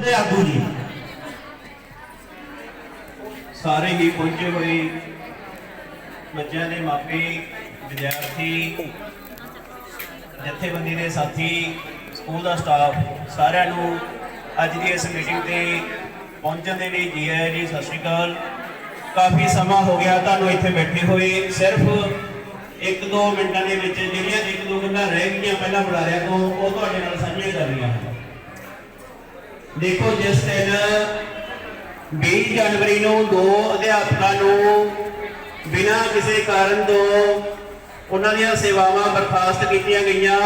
ਦੇ ਆਗੂ ਜੀ। ਸਾਰੇ ਹੀ ਪਹੁੰਚੇ ਹੋਏ ਬੱਚਿਆਂ ਦੇ ਮਾਪੇ, ਵਿਦਿਆਰਥੀ, ਜਥੇਬੰਦੀ ਦੇ ਸਾਥੀ, ਸਕੂਲ ਦਾ ਸਟਾਫ ਸਾਰਿਆਂ ਨੂੰ ਅੱਜ ਦੀ ਇਸ ਮੀਟਿੰਗ ਤੇ ਪਹੁੰਚਣ ਦੇ ਲਈ ਜੀ ਆਇਆਂ ਜੀ, ਸਤਿ ਸ਼੍ਰੀ ਅਕਾਲ। ਕਾਫੀ ਸਮਾਂ ਹੋ ਗਿਆ ਤੁਹਾਨੂੰ ਇੱਥੇ ਬੈਠੇ ਹੋਏ। ਸਿਰਫ ਇੱਕ ਦੋ ਮਿੰਟਾਂ ਦੇ ਵਿੱਚ ਜਿਹੜੀਆਂ ਇੱਕ ਦੋ ਗੱਲਾਂ ਰਹਿ ਗਈਆਂ, ਪਹਿਲਾਂ ਬੁਲਾਰਿਆਂ ਤੋਂ ਉਹ ਤੁਹਾਡੇ ਨਾਲ ਸਾਂਝੀਆਂ ਕਰਨੀਆਂ ਹਨ ਦੇਖੋ ਜਿਸ ਦਿਨ 20 ਜਨਵਰੀ ਨੂੰ ਦੋ ਅਧਿਆਪਕਾਂ ਨੂੰ ਬਿਨਾਂ ਕਿਸੇ ਕਾਰਨ ਤੋਂ ਉਹਨਾਂ ਦੀਆਂ ਸੇਵਾਵਾਂ ਬਰਖਾਸਤ ਕੀਤੀਆਂ ਗਈਆਂ,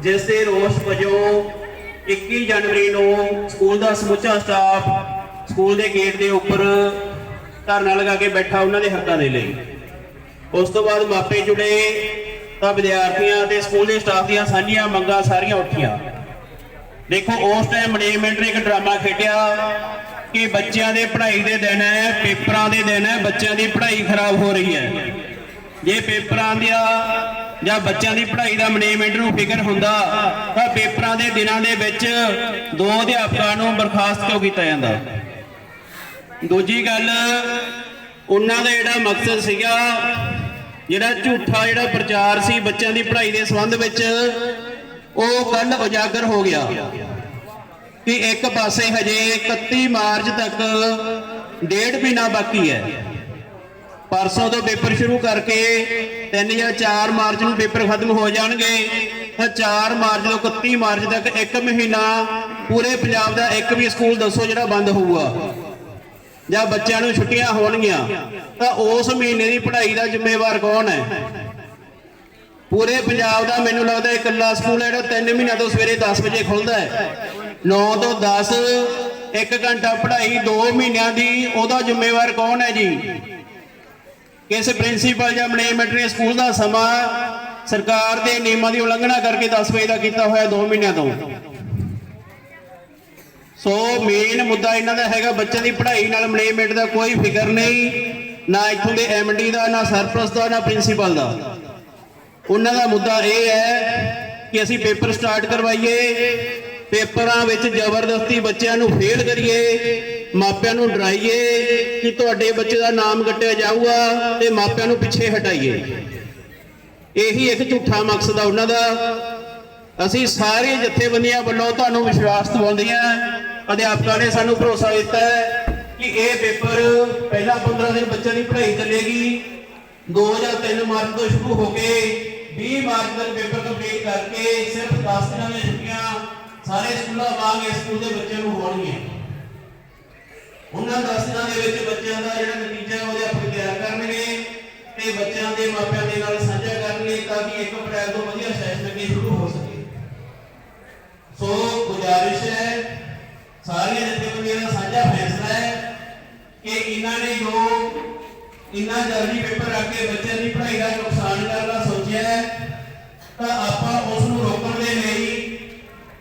ਜਿਸ ਦੇ ਰੋਸ ਵਜੋਂ 21 ਜਨਵਰੀ ਨੂੰ ਸਕੂਲ ਦਾ ਸਮੁੱਚਾ ਸਟਾਫ ਸਕੂਲ ਦੇ ਗੇਟ ਦੇ ਉੱਪਰ ਧਰਨਾ ਲਗਾ ਕੇ ਬੈਠਾ ਉਹਨਾਂ ਦੇ ਹੱਕਾਂ ਦੇ ਲਈ। ਉਸ ਤੋਂ ਬਾਅਦ ਮਾਪੇ ਜੁੜੇ ਤਾਂ ਵਿਦਿਆਰਥੀਆਂ ਤੇ ਸਕੂਲ ਦੇ ਸਟਾਫ ਦੀਆਂ ਸਾਂਝੀਆਂ ਮੰਗਾਂ ਸਾਰੀਆਂ ਉੱਠੀਆਂ। ਦੇਖੋ, ਉਸ ਟਾਈਮ ਮੈਨੇਜਮੈਂਟ ਨੇ ਇੱਕ ਡਰਾਮਾ ਖੇਡਿਆ ਕਿ ਬੱਚਿਆਂ ਦੇ ਪੜ੍ਹਾਈ ਦੇ ਦਿਨ ਹੈ, ਪੇਪਰਾਂ ਦੇ ਦਿਨ ਹੈ, ਬੱਚਿਆਂ ਦੀ ਪੜ੍ਹਾਈ ਖਰਾਬ ਹੋ ਰਹੀ ਹੈ। ਜੇ ਪੇਪਰਾਂ ਦਾ ਜਾਂ ਬੱਚਿਆਂ ਦੀ ਪੜ੍ਹਾਈ ਦਾ ਮੈਨੇਜਮੈਂਟ ਨੂੰ ਫਿਕਰ ਹੁੰਦਾ, ਤਾਂ ਪੇਪਰਾਂ ਦੇ ਦਿਨਾਂ ਦੇ ਵਿੱਚ ਦੋ ਅਧਿਆਪਕਾਂ ਨੂੰ ਬਰਖਾਸਤ ਕਿਉਂ ਕੀਤਾ ਜਾਂਦਾ? ਦੂਜੀ ਗੱਲ, ਉਹਨਾਂ ਦਾ ਜਿਹੜਾ ਮਕਸਦ ਸੀਗਾ, ਜਿਹੜਾ ਝੂਠਾ ਜਿਹੜਾ ਪ੍ਰਚਾਰ ਸੀ ਬੱਚਿਆਂ ਦੀ ਪੜ੍ਹਾਈ ਦੇ ਸੰਬੰਧ ਵਿੱਚ ਉਹ ਕੱਲ ਉਜਾਗਰ ਹੋ ਗਿਆ ਕਿ ਇੱਕ ਪਾਸੇ ਹਜੇ 31 ਮਾਰਚ ਤੱਕ ਡੇਢ ਮਹੀਨਾ ਬਾਕੀ ਹੈ। ਪਰਸੋਂ ਤੋਂ ਪੇਪਰ ਸ਼ੁਰੂ ਕਰਕੇ 3 ਜਾਂ 4 ਮਾਰਚ ਨੂੰ ਪੇਪਰ ਖਤਮ ਹੋ ਜਾਣਗੇ, ਤਾਂ 4 ਮਾਰਚ ਤੋਂ 31 ਮਾਰਚ ਤੱਕ ਇੱਕ ਮਹੀਨਾ ਪੂਰੇ ਪੰਜਾਬ ਦਾ ਇੱਕ ਵੀ ਸਕੂਲ ਦੱਸੋ ਜਿਹੜਾ ਬੰਦ ਹੋਊਗਾ। ਜਾਂ ਬੱਚਿਆਂ ਨੂੰ ਛੁੱਟੀਆਂ ਹੋਣਗੀਆਂ, ਤਾਂ ਉਸ ਮਹੀਨੇ ਦੀ ਪੜ੍ਹਾਈ ਦਾ ਜ਼ਿੰਮੇਵਾਰ ਕੌਣ ਹੈ? ਪੂਰੇ ਪੰਜਾਬ ਦਾ ਮੈਨੂੰ ਲੱਗਦਾ ਇਕੱਲਾ ਸਕੂਲ ਹੈ ਜਿਹੜਾ 3 ਮਹੀਨਿਆਂ ਤੋਂ ਸਵੇਰੇ 10 ਵਜੇ ਖੁੱਲਦਾ ਹੈ। 9 ਤੋਂ 10 ਇੱਕ ਘੰਟਾ ਪੜ੍ਹਾਈ 2 ਮਹੀਨਿਆਂ ਦੀ, ਉਹਦਾ ਜ਼ਿੰਮੇਵਾਰ ਕੌਣ ਹੈ ਜੀ? ਕਿਸ ਪ੍ਰਿੰਸੀਪਲ ਜਾਂ ਮੈਨੇਜਮੈਂਟ ਨੇ ਸਕੂਲ ਦਾ ਸਮਾਂ ਸਰਕਾਰ ਦੇ ਨਿਯਮਾਂ ਦੀ ਉਲੰਘਣਾ ਕਰਕੇ 10 ਵਜੇ ਦਾ ਕੀਤਾ ਹੋਇਆ 2 ਮਹੀਨਿਆਂ ਤੋਂ? ਸੋ ਮੇਨ ਮੁੱਦਾ ਇਹਨਾਂ ਦਾ ਹੈਗਾ ਬੱਚਿਆਂ ਦੀ ਪੜ੍ਹਾਈ ਨਾਲ ਮੈਨੇਜਮੈਂਟ ਦਾ ਕੋਈ ਫਿਕਰ ਨਹੀਂ, ਨਾ ਇੱਥੋਂ ਦੇ ਐਮਡੀ ਦਾ, ਨਾ ਸਰਪ੍ਰਸਤ ਦਾ, ਨਾ ਪ੍ਰਿੰਸੀਪਲ ਦਾ। ਉਹਨਾਂ ਦਾ ਮੁੱਦਾ ਇਹ ਹੈ ਕਿ ਅਸੀਂ ਪੇਪਰ ਸਟਾਰਟ ਕਰਵਾਈਏ, ਪੇਪਰਾਂ ਵਿੱਚ ਜ਼ਬਰਦਸਤੀ ਬੱਚਿਆਂ ਨੂੰ ਫੇਲ ਕਰੀਏ, ਮਾਪਿਆਂ ਨੂੰ ਡਰਾਈਏ ਕਿ ਤੁਹਾਡੇ ਬੱਚੇ ਦਾ ਨਾਮ ਕੱਟਿਆ ਜਾਊਗਾ ਤੇ ਮਾਪਿਆਂ ਨੂੰ ਪਿੱਛੇ ਹਟਾਈਏ। ਇਹੀ ਇੱਕ ਝੂਠਾ ਮਕਸਦ ਆ ਉਹਨਾਂ ਦਾ। ਅਸੀਂ ਸਾਰੇ ਜਥੇਬੰਦੀਆਂ ਵੱਲੋਂ ਤੁਹਾਨੂੰ ਵਿਸ਼ਵਾਸ ਦਿਵਾਉਂਦੀਆਂ ਅਧਿਆਪਕਾਂ ਨੇ ਸਾਨੂੰ ਭਰੋਸਾ ਦਿੱਤਾ ਹੈ ਕਿ ਇਹ ਪੇਪਰ ਪਹਿਲਾ 15 ਦਿਨ ਬੱਚਿਆਂ ਦੀ ਪੜ੍ਹਾਈ ਚੱਲੇਗੀ। 2 ਜਾਂ 3 ਮਾਰਚ ਤੋਂ ਸ਼ੁਰੂ ਹੋ ਕੇ 20 ਮਾਰਚ ਤੱਕ ਪੇਪਰ ਕੰਪਲੀਟ ਕਰਕੇ ਸਿਰਫ 10 ਦਿਨਾਂ ਦੀਆਂ ਛੁੱਟੀਆਂ ਸਾਰੇ ਸਕੂਲਾਂ ਵਾਂਗ ਇਸ ਸਕੂਲ ਦੇ ਬੱਚਿਆਂ ਨੂੰ ਹੋਣਗੀਆਂ। ਉਹਨਾਂ 10 ਦਿਨਾਂ ਦੇ ਵਿੱਚ ਬੱਚਿਆਂ ਦਾ ਜਿਹੜਾ ਨਤੀਜਾ ਉਹਦੇ ਆਪਣੇ ਤਿਆਰ ਕਰਨਗੇ ਤੇ ਬੱਚਿਆਂ ਦੇ ਮਾਪਿਆਂ ਦੇ ਨਾਲ ਸਾਂਝਾ ਕਰਨਗੇ ਤਾਂ ਕਿ 1 ਅਪ੍ਰੈਲ ਤੋਂ ਵਧੀਆ ਸੈਸ਼ਨ ਅੱਗੇ ਸ਼ੁਰੂ ਹੋ ਸਕੇ। ਸੋ ਗੁਜ਼ਾਰਿਸ਼ ਹੈ, ਸਾਰੀਆਂ ਜਥੇਬੰਦੀਆਂ ਦਾ ਸਾਂਝਾ ਫੈਸਲਾ ਹੈ ਕਿ ਇਹਨਾਂ ਨੇ ਜੋ ਇੰਨਾ ਜਲਦੀ ਪੇਪਰ ਆ ਕੇ ਬੱਚਿਆਂ ਦੀ ਪੜ੍ਹਾਈ ਦਾ ਨੁਕਸਾਨ ਤਾਂ ਆਪਾਂ ਉਸ ਨੂੰ ਰੋਕਣ ਦੇ ਲਈ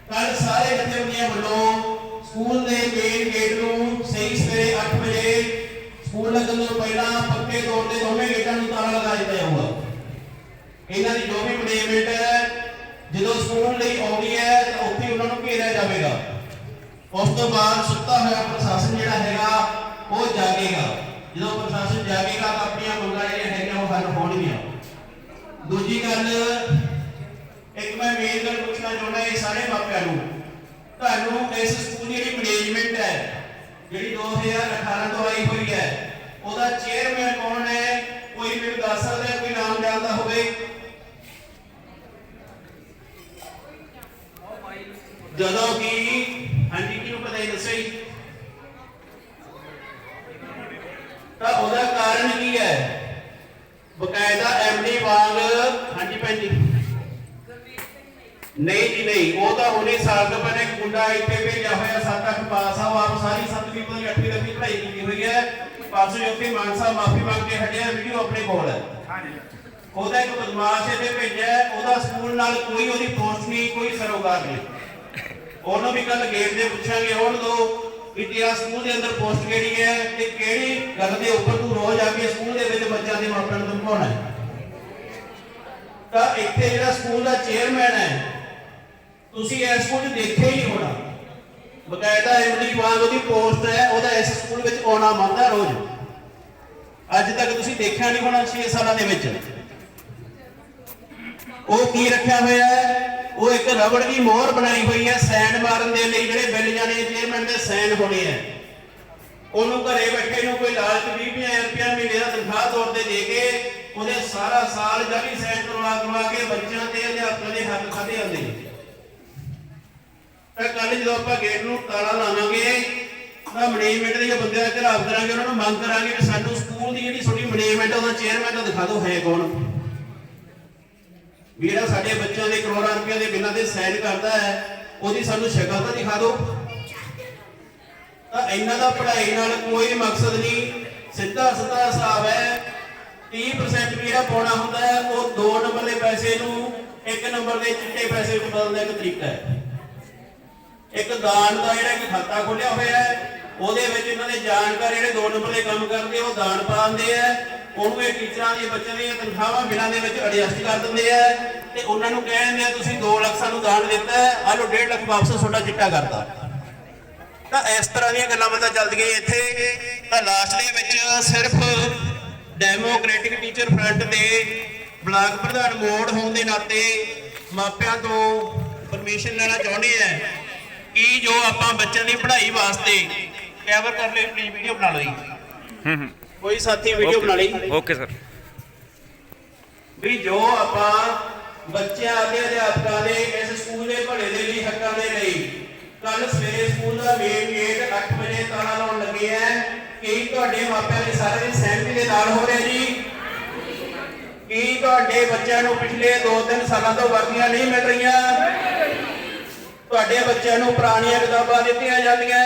ਕੱਲ ਸਾਰੇ ਜਥੇਬੰਦੀਆਂ ਵੱਲੋਂ ਸਕੂਲ ਦੇ ਮੇਨ ਗੇਟ ਨੂੰ ਸਹੀ ਸਵੇਰੇ 8 ਵਜੇ ਸਕੂਲ ਲੱਗਣ ਤੋਂ ਪਹਿਲਾਂ ਪੱਕੇ ਤੌਰ ਤੇ ਦੋਵੇਂ ਗੇਟਾਂ ਨੂੰ ਤਾਲਾ ਲਗਾ ਦਿੱਤਾ ਜਾਊਗਾ। ਇਹਨਾਂ ਦੀ ਜੋ ਵੀ ਮੈਨੇਜਮੈਂਟ ਹੈ, ਜਦੋਂ ਸਕੂਲ ਲਈ ਆਉਂਦੀ ਹੈ, ਤਾਂ ਉੱਥੇ ਉਹਨਾਂ ਨੂੰ ਘੇਰਿਆ ਜਾਵੇਗਾ। ਉਸ ਤੋਂ ਬਾਅਦ ਸੁੱਤਾ ਹੋਇਆ ਪ੍ਰਸ਼ਾਸਨ ਜਿਹੜਾ ਹੈਗਾ, ਉਹ ਜਾਗੇਗਾ। ਜਦੋਂ ਪ੍ਰਸ਼ਾਸਨ ਜਾਗੇਗਾ ਤਾਂ ਆਪਣੀਆਂ ਮੰਗਾਂ ਜਿਹੜੀਆਂ ਹੈਗੀਆਂ ਉਹ ਹੱਲ ਹੋਣਗੀਆਂ। ਦੂਜੀ ਗੱਲ ਇੱਕ ਮੈਂ ਮੇਨ ਗੱਲ ਪੁੱਛਣਾ ਚਾਹੁੰਦਾ, ਇਹ ਸਾਰੇ ਮਾਪਿਆਂ ਨੂੰ। ਤੁਹਾਨੂੰ ਇਸ ਸਕੂਲ ਦੀ ਜਿਹੜੀ ਮੈਨੇਜਮੈਂਟ ਹੈ, ਜਿਹੜੀ 2018 ਤੋਂ ਆਈ ਹੋਈ ਹੈ, ਉਹਦਾ ਚੇਅਰਮੈਨ ਕੌਣ ਹੈ? ਕੋਈ ਮੈਨੂੰ ਦੱਸ ਸਕਦਾ ਹੈ, ਕੋਈ ਨਾਮ ਜਾਣਦਾ ਹੋਵੇ? ਜਦੋਂ ਕਿ, ਹਾਂਜੀ, ਕਿਹਨੂੰ ਪਤਾ ਹੀ ਦੱਸੋ ਜੀ। ਤਾਂ ਉਹਦਾ ਕਾਰਨ ਕੀ ਹੈ? ਬਕਾਇਦਾ ਐਮਡੀ ਵਾਂਗ ਹਾਂਜੀ ਭੈਣ ਜੀ ਨਹੀਂ ਜੀ ਨਹੀਂ। ਉਹ ਤਾਂ ਹੁਣੇ ਸਾਲ ਤੋਂ ਪਹਿਲਾਂ ਮੁੰਡਾ ਇੱਥੇ ਭੇਜਿਆ ਹੋਇਆ 7-8 ਪਾਸ ਆ ਉਹ ਆਪ ਸਾਰੀ 7ਵੀਂ ਤੋਂ 8ਵੀਂ ਤੱਕ ਦੀ ਪੜ੍ਹਾਈ ਕੀਤੀ ਹੋਈ ਹੈ। ਪਰਸੋਂ ਉੱਥੇ ਮਾਨਸਾ ਮਾਫੀ ਮੰਗ ਕੇ ਹਟਿਆ ਵੀਡੀਓ ਆਪਣੇ ਕੋਲ ਹੈ। ਉਹਦਾ ਇੱਕ ਬਦਮਾਸ਼ ਇੱਥੇ ਭੇਜਿਆ ਉਹਦਾ ਸਕੂਲ ਨਾਲ ਕੋਈ ਉਹਦੀ ਪੋਸਟ ਨਹੀਂ ਕੋਈ ਸਰੋਕਾਰ ਨਹੀਂ। ਉਹਨੂੰ ਵੀ ਕੱਲ ਗੇਟ ਦੇ ਪੁੱਛਾਂਗੇ ਹੁਣ ਦੋ ਤੇਰਾ ਸਕੂਲ ਦੇ ਅੰਦਰ ਪੋਸਟ ਕਿਹੜੀ ਹੈ ਤੇ ਕਿਹੜੀ ਗੱਲ ਦੇ ਉੱਪਰ ਤੂੰ ਰੋਜ਼ ਆ ਕੇ ਸਕੂਲ ਦੇ ਵਿੱਚ ਬੱਚਿਆਂ ਦੇ ਮਾਪਿਆਂ ਨੂੰ ਧਮਕਾਉਣਾ ਹੈ। ਤਾਂ ਇੱਥੇ ਜਿਹੜਾ ਸਕੂਲ ਦਾ ਚੇਅਰਮੈਨ ਹੈ ਤੁਸੀਂ ਇਸ ਸਕੂਲ 'ਚ ਦੇਖਿਆ ਹੀ ਹੋਣਾ। ਬਕਾਇਦਾ ਐਮਡੀ ਵਾਂਗ ਉਹਦੀ ਪੋਸਟ ਹੈ, ਉਹਦਾ ਇਸ ਸਕੂਲ ਵਿੱਚ ਆਉਣਾ ਮੰਨਦਾ ਰੋਜ਼। ਅੱਜ ਤੱਕ ਤੁਸੀਂ ਦੇਖਿਆ ਨਹੀਂ ਹੋਣਾ 6 ਸਾਲਾਂ ਦੇ ਵਿੱਚ। ਉਹ ਕੀ ਰੱਖਿਆ ਹੋਇਆ ਹੈ? ਉਹ ਇੱਕ ਰਬੜ ਦੀ ਮੋਹਰ ਬਣਾਈ ਹੋਈ ਹੈ, ਸੈਨ ਮਾਰਨ ਦੇ ਲਈ ਜਿਹੜੇ ਬਿੱਲ ਜਾਣੇ ਚੇਅਰਮੈਨ ਦੇ ਸੈਨ ਹੋਣੇ ਆ ਉਹਨੂੰ ਘਰੇ ਬੈਠੇ ਨੂੰ ਕੋਈ ਲਾਲਚ 20000 ਰੁਪਇਆ ਮਹੀਨੇ ਦਾ ਤਨਖਾਹ ਤੌਰ ਤੇ ਦੇ ਕੇ ਉਹਦੇ ਸਾਰਾ ਸਾਲ ਜਾਲੀ ਸਾਈਨ ਕਰਵਾ ਕਰਵਾ ਕੇ ਬੱਚਿਆਂ ਤੇ ਅਧਿਆਪਕਾਂ ਦੇ ਹੱਕ ਖਾਦੇ ਜਾਂਦੇ ਨੇ। ਤਾਂ ਕੱਲ ਜਦੋਂ ਆਪਾਂ ਗੇਟ ਨੂੰ ਤਾਲਾ ਲਾਵਾਂਗੇ, ਤਾਂ ਮੈਨੇਜਮੈਂਟ ਦੇ ਜੋ ਬੰਦੇ ਦਾ ਘਰਾਵ ਕਰਾਂਗੇ, ਉਹਨਾਂ ਨੂੰ ਮੰਗ ਕਰਾਂਗੇ ਕਿ ਸਾਨੂੰ ਸਕੂਲ ਦੀ ਜਿਹੜੀ ਛੋਟੀ ਮੈਨੇਜਮੈਂਟ ਉਹਦਾ ਚੇਅਰਮੈਨ ਦਾ ਦਿਖਾ ਦਿਓ ਹੈ ਕੌਣ। ਵੀ ਸਾਡੇ ਬੱਚਿਆਂ ਦੇ ਕਰੋੜਾਂ ਰੁਪਏ ਦੇ ਬਿੱਲਾਂ ਦੇ ਸਾਈਨ ਕਰਦਾ ਹੈ, ਉਹਦੀ ਸਾਨੂੰ ਸ਼ਕਲ ਤਾਂ ਦਿਖਾ ਦਿਓ। ਤਾਂ ਇਹਨਾਂ ਦਾ ਪੜ੍ਹਾਈ ਨਾਲ ਕੋਈ ਮਕਸਦ ਨਹੀਂ, ਸਿੱਧਾ ਸਿੱਧਾ ਹਿਸਾਬ ਹੈ 30% ਵੀ ਜਿਹੜਾ ਪਾਉਣਾ ਹੁੰਦਾ ਹੈ, ਉਹ 2 ਨੰਬਰ ਦੇ ਪੈਸੇ ਨੂੰ 1 ਨੰਬਰ ਦੇ ਚਿੱਟੇ ਪੈਸੇ ਵਿੱਚ ਬਦਲਣ ਦਾ ਇੱਕ ਤਰੀਕਾ ਹੈ। ਇੱਕ ਦਾਨ ਦਾ ਜਿਹੜਾ ਇੱਕ ਖਾਤਾ ਖੋਲਿਆ ਹੋਇਆ ਹੈ, ਉਹਦੇ ਵਿੱਚ ਇਹਨਾਂ ਦੇ ਜਾਣਕਾਰ ਜਿਹੜੇ 2 ਨੰਬਰ ਦੇ ਕੰਮ ਕਰਦੇ ਉਹ ਦਾਨ ਪਾਉਂਦੇ ਆ। ਉਹਨੂੰ ਇਹ ਟੀਚਰਾਂ ਦੀ ਬੱਚਿਆਂ ਦੀਆਂ ਤਨਖਾਹਾਂ ਬਿਨਾਂ ਦੇ ਵਿੱਚ ਐਡਜਸਟ ਕਰ ਦਿੰਦੇ ਆ। ਤੇ ਉਹਨਾਂ ਨੂੰ ਕਹਿੰਦੇ ਆ, ਤੁਸੀਂ 2 ਲੱਖ ਸਾਨੂੰ ਦਾਨ ਦਿੱਤਾ ਹੈ, ਆਹ 1.5 ਲੱਖ ਵਾਪਸ ਤੁਹਾਡਾ ਚਿੱਟਾ ਕਰਤਾ। ਤਾਂ ਇਸ ਤਰ੍ਹਾਂ ਦੀਆਂ ਗੱਲਾਂ ਬੰਦਾ ਚੱਲਦੀਆਂ ਇੱਥੇ। ਤਾਂ ਲਾਸਟ ਦੇ ਵਿੱਚ ਸਿਰਫ ਡੈਮੋਕ੍ਰੈਟਿਕ ਟੀਚਰ ਫਰੰਟ ਦੇ ਬਲਾਕ ਪ੍ਰਧਾਨ ਮੋੜ ਹੋਣ ਦੇ ਨਾਤੇ ਮਾਪਿਆਂ ਤੋਂ ਪਰਮਿਸ਼ਨ ਲੈਣਾ ਚਾਹੁੰਦੇ ਆ। ਕਿ ਜੋ ਆਪਾਂ ਬੱਚਿਆਂ ਦੀ ਪੜ੍ਹਾਈ ਵਾਸਤੇ ਕੈਵਰ ਕਰ ਲਈ ਪਲੀਜ਼ ਵੀਡੀਓ ਬਣਾ ਲਓ ਜੀ। ਹੂੰ ਹੂੰ। ਕੋਈ ਸਾਥੀ ਵੀਡੀਓ ਬਣਾ ਲਈ। ਓਕੇ ਸਰ ਵੀ ਜੋ ਆਪਾਂ ਬੱਚਿਆਂ ਅਤੇ ਅਧਿਆਪਕਾਂ ਦੇ ਇਸ ਸਕੂਲ ਦੇ ਭਲੇ ਦੇ ਲਈ ਹੱਕਾਂ ਦੇ ਲਈ ਕੱਲ ਸਵੇਰੇ ਸਕੂਲ ਦਾ ਮੇਨ ਗੇਟ 8 ਵਜੇ ਤਾਲਾ ਲਾਉਣ ਲੱਗੇ ਆ ਕੀ ਤੁਹਾਡੇ ਮਾਪਿਆਂ ਦੇ ਸਾਰੇ ਦੀ ਸਹਿਮਤੀ ਦੇ ਨਾਲ ਹੋ ਰਿਹਾ ਜੀ? ਕੀ ਤੁਹਾਡੇ ਬੱਚਿਆਂ ਨੂੰ ਪਿਛਲੇ 2-3 ਸਾਲਾਂ ਤੋਂ ਵਰਦੀਆਂ ਨਹੀਂ ਮਿਲ ਰਹੀਆਂ? ਤੁਹਾਡੇ ਬੱਚਿਆਂ ਨੂੰ ਪੁਰਾਣੀਆਂ ਕਿਤਾਬਾਂ ਦਿੱਤੀਆਂ ਜਾਂਦੀਆਂ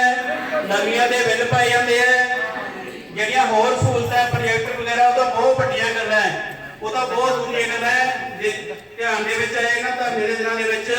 ਨਵੀਆਂ ਦੇ ਬਿੱਲ ਪਾਏ ਜਾਂਦੇ ਆ ਜਿਹੜੀਆਂ ਹੋਰ ਸਹੂਲਤਾਂ ਪ੍ਰੋਜੈਕਟ ਵਗੈਰਾ, ਉਹ ਤਾਂ ਬਹੁਤ ਵੱਡੀਆਂ ਗੱਲਾਂ ਹੈ। ਉਹ ਤਾਂ ਬਹੁਤ ਦੂਰੀਆਂ ਗੱਲਾਂ ਹੈ। ਧਿਆਨ ਦੇ ਵਿੱਚ ਆਏ ਨਾ, ਤਾਂ ਮੇਰੇ ਦਿਨਾਂ ਦੇ ਵਿੱਚ